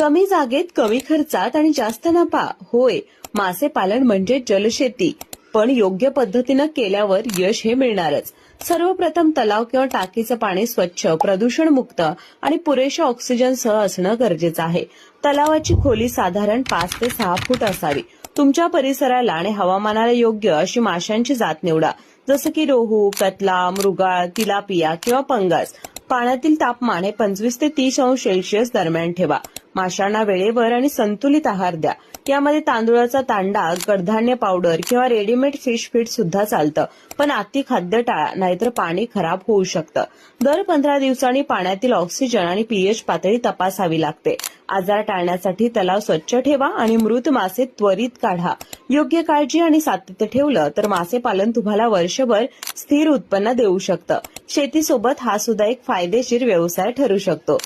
कमी जागेत कमी खर्चात आणि जास्त नफा. होय मासे पालन म्हणजे जलशेती. पण योग्य पद्धतीनं केल्यावर यश हे मिळणारच. सर्वप्रथम तलाव किंवा टाकीचं पाणी स्वच्छ प्रदूषणमुक्त आणि पुरेशा ऑक्सिजनसह असणं गरजेचं आहे. तलावाची खोली साधारण पाच ते सहा फूट असावी. तुमच्या परिसराला आणि हवामानाला योग्य अशी माशांची जात निवडा. जसं की रोहू कतला मृगाळ तिलापिया किंवा पंगास. पाण्यातील तापमान हे पंचवीस ते तीस अंश सेल्सिअस दरम्यान ठेवा. माशांना वेळेवर आणि संतुलित आहार द्या. यामध्ये तांदूळाचा तांडा कडधान्य पावडर किंवा रेडीमेड फिश फीड सुद्धा चालतं. पण अति खाद्य टाळा नाहीतर पाणी खराब होऊ शकतं. दर पंधरा दिवसांनी पाण्यातील ऑक्सिजन आणि पीएच पातळी तपासावी लागते. आजार टाळण्यासाठी तलाव स्वच्छ ठेवा आणि मृत मासे त्वरित काढा. योग्य काळजी आणि सातत्य ठेवलं तर मासे पालन तुम्हाला वर्षभर स्थिर उत्पन्न देऊ शकतं. शेतीसोबत हा सुद्धा एक फायदेशीर व्यवसाय ठरू शकतो.